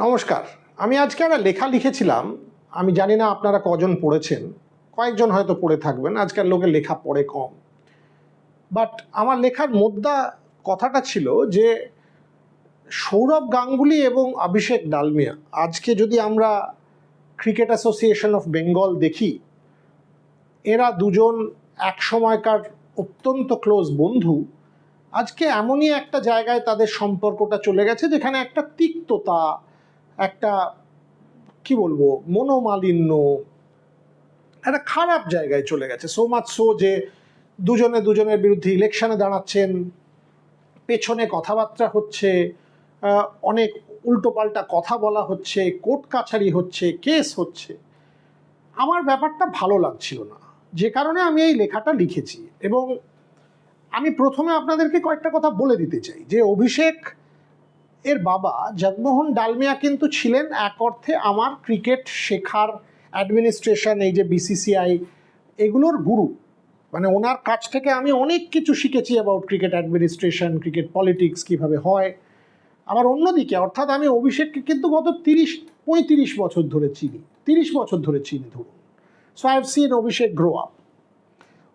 নমস্কার। আমি আজকে একটা লেখা লিখেছিলাম। আমি জানি না আপনারা কজন পড়েছেন। কয়েকজন হয়তো পড়ে থাকবেন। আজকাল লোকের লেখা পড়ে কম। বাট আমার লেখার মোদ্দা কথাটা ছিল যে, সৌরভ গাঙ্গুলি এবং অভিষেক ডালমিয়া, আজকে যদি আমরা ক্রিকেট অ্যাসোসিয়েশন অফ বেঙ্গল দেখি, এরা দুজন এক সময়কার অত্যন্ত ক্লোজ বন্ধু। আজকে এমনই একটা জায়গায় তাদের সম্পর্কটা চলে গেছে, যেখানে একটা তিক্ততা একটা, কি বলব, মনোমালিন্য, একটা খারাপ জায়গায় চলে গেছে। সো মাচ সো যে দুজনে দুজনের বিরুদ্ধে ইলেকশনে দাঁড়াচ্ছেন, পেছনে কথাবার্তা হচ্ছে অনেক উল্টোপাল্টা কথা বলা হচ্ছে, কোর্ট কাছারি হচ্ছে, কেস হচ্ছে। আমার ব্যাপারটা ভালো লাগছিল না। যে কারণে আমি এই লেখাটা লিখেছি। এবং আমি প্রথমে আপনাদেরকে কয়েকটা কথা বলে দিতে চাই। যে অভিষেক এর বাবা জগমোহন ডালমিয়া কিন্তু ছিলেন এক অর্থে আমার ক্রিকেট শেখার অ্যাডমিনিস্ট্রেশন এই যে বিসিসিআই এগুলোর গুরু। মানে ওনার কাছ থেকে আমি অনেক কিছু শিখেছি about cricket administration cricket politics কীভাবে হয়। আবার অন্যদিকে, অর্থাৎ আমি অভিষেককে কিন্তু গত তিরিশ, পঁয়ত্রিশ বছর ধরে চিনি। তিরিশ বছর ধরে চিনি, ধরুন। So I have seen Abhishek grow up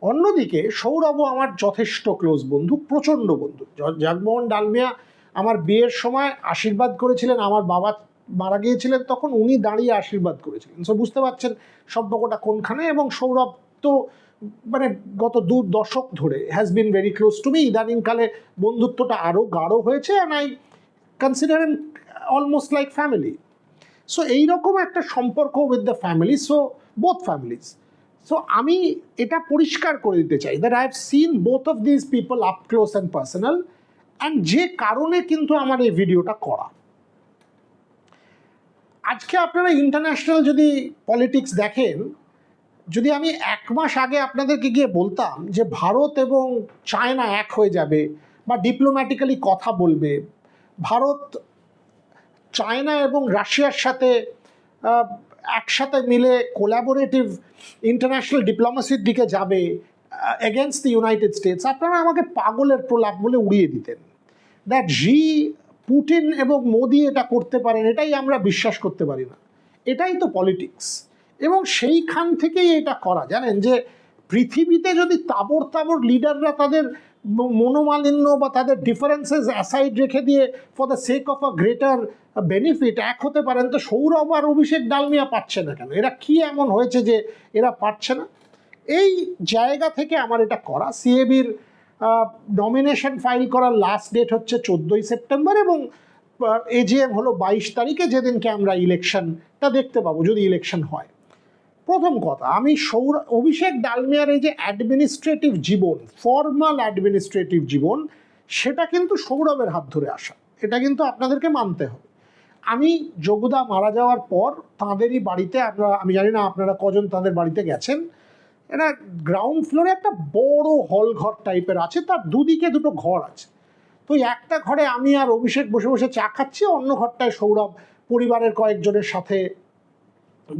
অন্যদিকে, সৌরভও আমার যথেষ্ট ক্লোজ বন্ধু, প্রচণ্ড বন্ধু। জগমোহন ডালমিয়া আমার বিয়ের সময় আশীর্বাদ করেছিলেন, আমার বাবা মারা গিয়েছিলেন, তখন উনি দাঁড়িয়ে আশীর্বাদ করেছিলেন। সো বুঝতে পারছেন সম্পর্কটা কোনখানে এবং সৌরভ তো মানে গত দু দশক ধরে has been very close to me ইদানিংকালে বন্ধুত্বটা আরও গাঢ় হয়েছে and I consider him almost like family so এইরকম একটা সম্পর্ক with the family so both families so আমি এটা পরিষ্কার করে দিতে চাই that I have seen both of this people up close and personal and যে কারণে কিন্তু আমার এই ভিডিওটা করা। আজকে আপনারা ইন্টারন্যাশনাল যদি পলিটিক্স দেখেন, যদি আমি এক মাস আগে আপনাদেরকে গিয়ে বলতাম যে ভারত এবং চায়না এক হয়ে যাবে বা ডিপ্লোম্যাটিক্যালি কথা বলবে, ভারত চায়না এবং রাশিয়ার সাথে একসাথে মিলে কোলাবোরেটিভ ইন্টারন্যাশনাল ডিপ্লোমেসির দিকে যাবে এগেনস্ট দ্য ইউনাইটেড স্টেটস আপনারা আমাকে পাগলের প্রলাপ বলে উড়িয়ে দিতেন। দ্যাট জি পুটিন এবং মোদি এটা করতে পারেন, এটাই আমরা বিশ্বাস করতে পারি না। এটাই তো পলিটিক্স এবং সেইখান থেকেই এটা করা। জানেন যে, পৃথিবীতে যদি তাবর তাবর লিডাররা তাদের মনোমালিন্য বা তাদের ডিফারেন্সেস অ্যাসাইড রেখে দিয়ে for the sake of a greater benefit এক হতে পারেন, তো সৌরভ আর অভিষেক ডালমিয়া পাচ্ছে না কেন? এরা কি এমন হয়েছে যে, এরা পারছে না? এই জায়গা থেকে আমার এটা করা। সিএবির নমিনেশন ফাইল করার লাস্ট ডেট হচ্ছে চোদ্দোই সেপ্টেম্বর এবং এজিএম হলো বাইশ তারিখে যেদিনকে আমরা ইলেকশনটা দেখতে পাবো যদি ইলেকশন হয়। প্রথম কথা, আমি সৌর, অভিষেক ডালমিয়ার এই যে অ্যাডমিনিস্ট্রেটিভ জীবন ফর্মাল অ্যাডমিনিস্ট্রেটিভ জীবন, সেটা কিন্তু সৌরভের হাত ধরে আসা। এটা কিন্তু আপনাদেরকে মানতে হবে। আমি যোগদা মারা যাওয়ার পর তাঁদেরই বাড়িতে আপনারা আমি জানি না আপনারা কজন তাদের বাড়িতে গেছেন এটা গ্রাউন্ড ফ্লোরে একটা বড় হল ঘর টাইপের আছে, তার দুদিকে দুটো ঘর আছে। তো একটা ঘরে আমি আর অভিষেক বসে বসে চা খাচ্ছি, অন্য ঘরটায় সৌরভ, পরিবারের কয়েকজনের সাথে,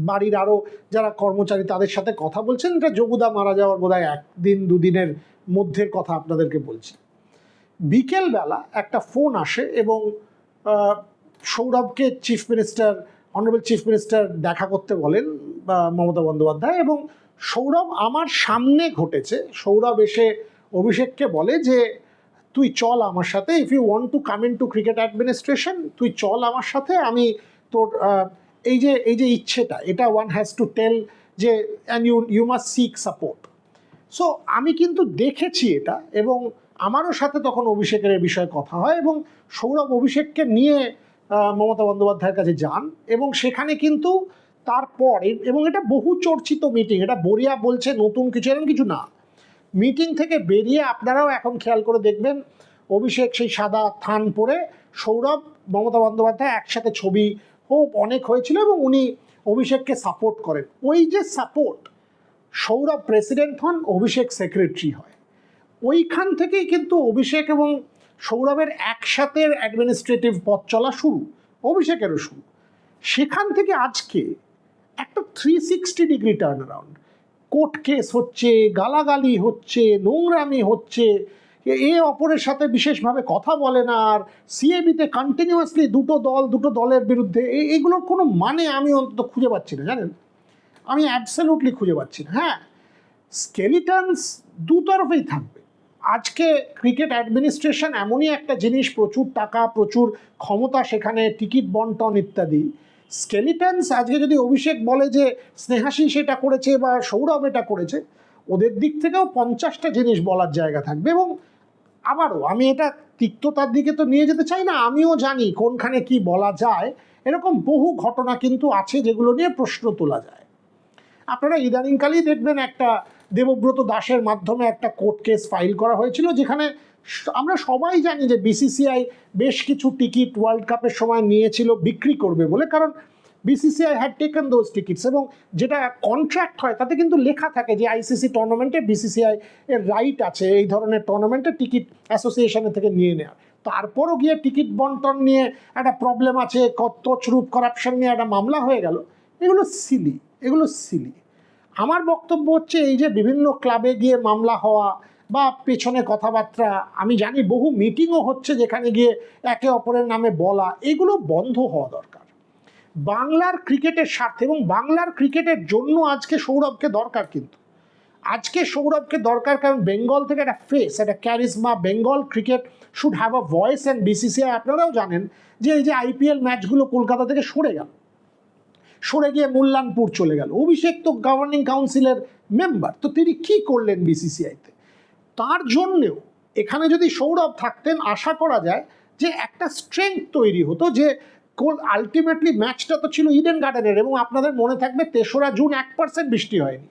বাড়ির আরও যারা কর্মচারী তাদের সাথে কথা বলছেন। এটা যোগুদা মারা যাওয়ার বোধহয় একদিন, দুদিনের মধ্যের কথা আপনাদেরকে বলছি। বিকেলবেলা একটা ফোন আসে এবং সৌরভকে chief minister honourable chief minister দেখা করতে বলেন মমতা বন্দ্যোপাধ্যায় এবং সৌরভ আমার সামনে ঘটেছে। সৌরভ এসে অভিষেককে বলে যে, তুই চল আমার সাথে। If you want to come into cricket administration তুই চল আমার সাথে। আমি তোর এই যে এই যে ইচ্ছেটা, এটা ওয়ান হ্যাজ টু টেল যে and you you must seek support so আমি কিন্তু দেখেছি এটা এবং আমারও সাথে তখন অভিষেকের এ বিষয়ে কথা হয় এবং সৌরভ অভিষেককে নিয়ে মমতা বন্দ্যোপাধ্যায়ের কাছে যান এবং সেখানে কিন্তু তারপর এবং এটা বহু চর্চিত মিটিং এটা বরিয়া বলছে নতুন কিছু এরকম কিছু না। মিটিং থেকে বেরিয়ে আপনারাও এখন খেয়াল করে দেখবেন, অভিষেক সেই সাদা থান পরে সৌরভ, মমতা বন্দ্যোপাধ্যায় একসাথে ছবি খুব অনেক হয়েছিল এবং উনি অভিষেককে সাপোর্ট করেন। ওই যে সাপোর্ট সৌরভ প্রেসিডেন্ট হন, অভিষেক সেক্রেটারি হয়। ওইখান থেকেই কিন্তু অভিষেক এবং সৌরভের একসাথে অ্যাডমিনিস্ট্রেটিভ পথ চলা শুরু, অভিষেকেরও শুরু। সেখান থেকে আজকে একটা three sixty degree turn around court case হচ্ছে, গালাগালি হচ্ছে, নোংরামি হচ্ছে, এ- অপরের সাথে বিশেষভাবে কথা বলে না, আর সিএবিতে কন্টিনিউয়াসলি দুটো দল, দুটো দলের বিরুদ্ধে এগুলোর কোনো মানে আমি অন্তত খুঁজে পাচ্ছি না, জানেন? আমি অ্যাবসলিউটলি খুঁজে পাচ্ছি না। হ্যাঁ স্কেলিটনস দু তরফেই থাকবে। আজকে ক্রিকেট অ্যাডমিনিস্ট্রেশন এমনই একটা জিনিস, প্রচুর টাকা, প্রচুর ক্ষমতা, সেখানে টিকিট বন্টন ইত্যাদি। স্কেলিটনস আজকে যদি অভিষেক বলে যে স্নেহাশিস এটা করেছে বা সৌরভ এটা করেছে, ওদের দিক থেকেও পঞ্চাশটা জিনিস বলার জায়গা থাকবে এবং আবারও আমি এটা তিক্ততার দিকে তো নিয়ে যেতে চাই না, আমিও জানি কোনখানে কি বলা যায়। এরকম বহু ঘটনা কিন্তু আছে যেগুলো নিয়ে প্রশ্ন তোলা যায়। আপনারা ইদানিংকালেই দেখবেন একটা দেবব্রত দাসের মাধ্যমে একটা কোর্ট কেস ফাইল করা হয়েছিল, যেখানে আমরা সবাই জানি যে বিসিসিআই বেশ কিছু টিকিট ওয়ার্ল্ড কাপের সময় নিয়েছিল, বিক্রি করবে বলে, কারণ BCCI had taken those tickets এবং যেটা কন্ট্রাক্ট হয়, তাতে কিন্তু লেখা থাকে যে আইসিসি টুর্নামেন্টে বিসিসিআই এর রাইট আছে, এই ধরনের টুর্নামেন্টে টিকিট অ্যাসোসিয়েশনের থেকে নিয়ে নেওয়ার তারপরও গিয়ে টিকিট বন্টন নিয়ে একটা প্রবলেম আছে তছরূপ করাপশন নিয়ে একটা মামলা হয়ে গেল। এগুলো সিলি এগুলো সিলি আমার বক্তব্য হচ্ছে এই যে বিভিন্ন ক্লাবে গিয়ে মামলা হওয়া বা পেছনে কথাবার্তা, আমি জানি বহু মিটিংও হচ্ছে যেখানে গিয়ে একে অপরের নামে বলা, এগুলো বন্ধ হওয়া দরকার। বাংলার ক্রিকেটের স্বার্থে এবং বাংলার ক্রিকেটের জন্য আজকে সৌরভকে দরকার কিন্তু। আজকে সৌরভকে দরকার কারণ বেঙ্গল থেকে একটা ফেস একটা charisma Bengal cricket should have a voice and BCCI আপনারাও জানেন যে এই যে আইপিএল ম্যাচগুলো কলকাতা থেকে সরে গেল। সরে গিয়ে মুল্লানপুর চলে গেল। অভিষেক তো গভর্নিং কাউন্সিলের মেম্বার তো তিনি কি করলেন বিসিসিআইতে তার জন্যেও এখানে যদি সৌরভ থাকতেন, আশা করা যায় যে একটা স্ট্রেংথ তৈরি হতো যে কোন আলটিমেটলি ম্যাচটা তো ছিল ইডেন গার্ডেনের এবং আপনাদের মনে থাকবে তেসরা জুন এক পার্সেন্ট বৃষ্টি হয়নি।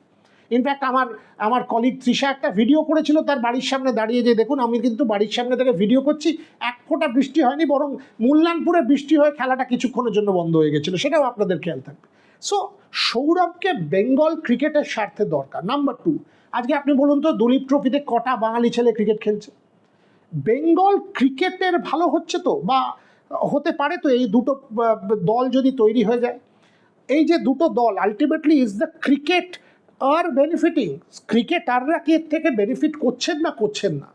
ইনফ্যাক্ট আমার আমার কলিগ তৃষা একটা ভিডিও করেছিল, তার বাড়ির সামনে দাঁড়িয়ে যে দেখুন, আমি কিন্তু বাড়ির সামনে থেকে ভিডিও করছি, এক ফোঁটা বৃষ্টি হয়নি, বরং মূল্যানপুরে বৃষ্টি হয়ে খেলাটা কিছুক্ষণের জন্য বন্ধ হয়ে গেছিল, সেটাও আপনাদের খেয়াল থাকবে। সো সৌরভকে বেঙ্গল ক্রিকেটের স্বার্থে দরকার নাম্বার টু আজকে আপনি বলুন তো, দলীপ ট্রফিতে কটা বাঙালি ছেলে ক্রিকেট খেলছে? বেঙ্গল ক্রিকেটের ভালো হচ্ছে তো, বা হতে পারে তো এই দুটো দল যদি তৈরি হয়ে যায়? এই যে দুটো দল আলটিমেটলি ইজ দ্য ক্রিকেট আর বেনিফিটিং ক্রিকেটাররা কি এর থেকে বেনিফিট করছেন না করছেন না?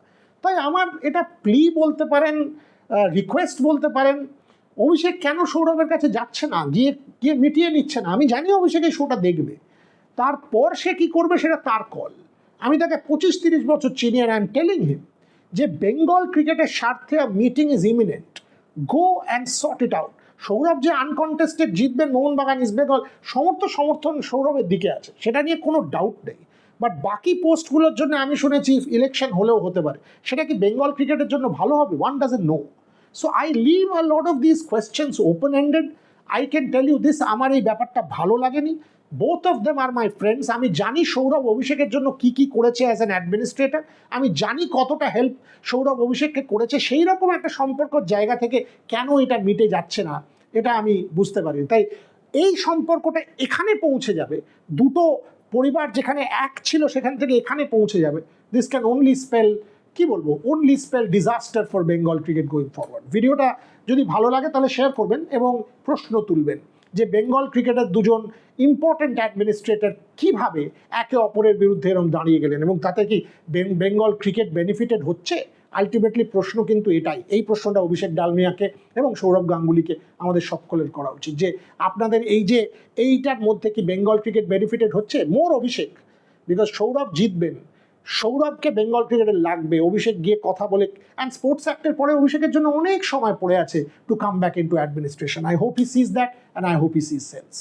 তাই আমার এটা প্লি বলতে পারেন রিকোয়েস্ট বলতে পারেন, অভিষেক কেন সৌরভের কাছে যাচ্ছে না? গিয়ে গিয়ে মিটিয়ে নিচ্ছে না? আমি জানি অভিষেক এই শোটা দেখবে। তারপর সে কি করবে সেটা তার কল আমি তাকে পঁচিশ তিরিশ বছর চিনি আর আই এম টেলিং হিম যে বেঙ্গল ক্রিকেটের স্বার্থে meeting is imminent go and sort it out Sourav যে আনকন্টেস্টেড জিতবেন মোহনবাগান ইস্ট বেঙ্গল, সমর্থ সমর্থন সৌরভের দিকে আছে। সেটা নিয়ে কোনো ডাউট নেই। বাট বাকি পোস্টগুলোর জন্য আমি শুনেছি ইলেকশন হলেও হতে পারে। সেটা কি বেঙ্গল ক্রিকেটের জন্য ভালো হবে? One does a know so I leave a lot of this questions open handed I can tell you this আমার এই ব্যাপারটা ভালো লাগেনি। Both of them are my friends আমি জানি সৌরভ অভিষেকের জন্য কি কি করেছে অ্যাজ অ্যান অ্যাডমিনিস্ট্রেটর আমি জানি কতটা হেল্প সৌরভ অভিষেককে করেছে। সেই রকম একটা সম্পর্কর জায়গা থেকে কেন এটা মিটে যাচ্ছে না, এটা আমি বুঝতে পারি তাই এই সম্পর্কটা এখানে পৌঁছে যাবে। দুটো পরিবার যেখানে এক ছিল সেখান থেকে এখানে পৌঁছে যাবে। দিস ক্যান অনলি স্পেল কি বলব? Only spell disaster for Bengal cricket going forward ভিডিওটা যদি ভালো লাগে তাহলে শেয়ার করবেন এবং প্রশ্ন তুলবেন। যে বেঙ্গল ক্রিকেটের দুজন ইম্পর্টেন্ট অ্যাডমিনিস্ট্রেটর কীভাবে একে অপরের বিরুদ্ধে এরকম দাঁড়িয়ে গেলেন এবং তাতে কি বেঙ্গল ক্রিকেট বেনিফিটেড হচ্ছে? আলটিমেটলি প্রশ্ন কিন্তু এটাই। এই প্রশ্নটা অভিষেক ডালমিয়াকে এবং সৌরভ গাঙ্গুলিকে আমাদের সকলের করা উচিত যে আপনাদের এই যে এইটার মধ্যে কি বেঙ্গল ক্রিকেট বেনিফিটেড হচ্ছে? মোর অভিষেক বিকজ সৌরভ জিতবেন। সৌরভকে বেঙ্গল ক্রিকেটে লাগবে। অভিষেক গিয়ে কথা বলে অ্যান্ড স্পোর্টস অ্যাক্টের পরে অভিষেকের জন্য অনেক সময় পড়ে আছে to come back into administration I hope he sees that and I hope he sees sense